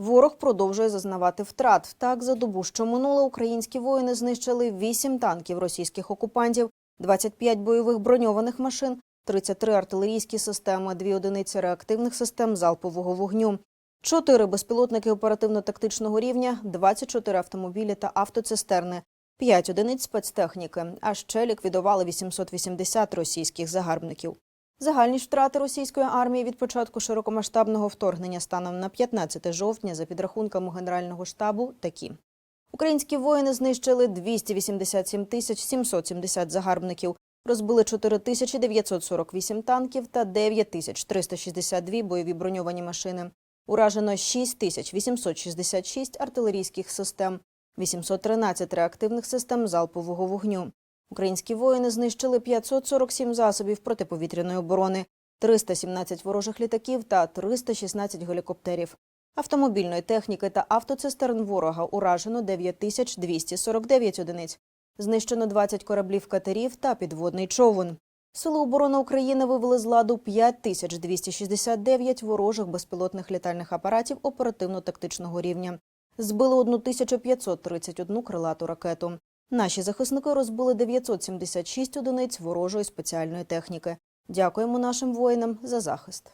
Ворог продовжує зазнавати втрат. Так, за добу, що минуло, українські воїни знищили 8 танків російських окупантів, 25 бойових броньованих машин, 33 артилерійські системи, 2 одиниці реактивних систем залпового вогню, 4 безпілотники оперативно-тактичного рівня, 24 автомобілі та автоцистерни, 5 одиниць спецтехніки, а ще ліквідували 880 російських загарбників. Загальні втрати російської армії від початку широкомасштабного вторгнення станом на 15 жовтня за підрахунками Генерального штабу такі. Українські воїни знищили 287 тисяч 770 загарбників, розбили 4 тисячі 948 танків та 9 тисяч 362 бойові броньовані машини. Уражено 6 тисяч 866 артилерійських систем, 813 реактивних систем залпового вогню. Українські воїни знищили 547 засобів протиповітряної оборони, 317 ворожих літаків та 316 гелікоптерів. Автомобільної техніки та автоцистерн ворога уражено 9249 одиниць. Знищено 20 кораблів катерів та підводний човен. Сили оборони України вивели з ладу 5269 ворожих безпілотних літальних апаратів оперативно-тактичного рівня. Збили 1531 крилату ракету. Наші захисники розбили 976 одиниць ворожої спеціальної техніки. Дякуємо нашим воїнам за захист.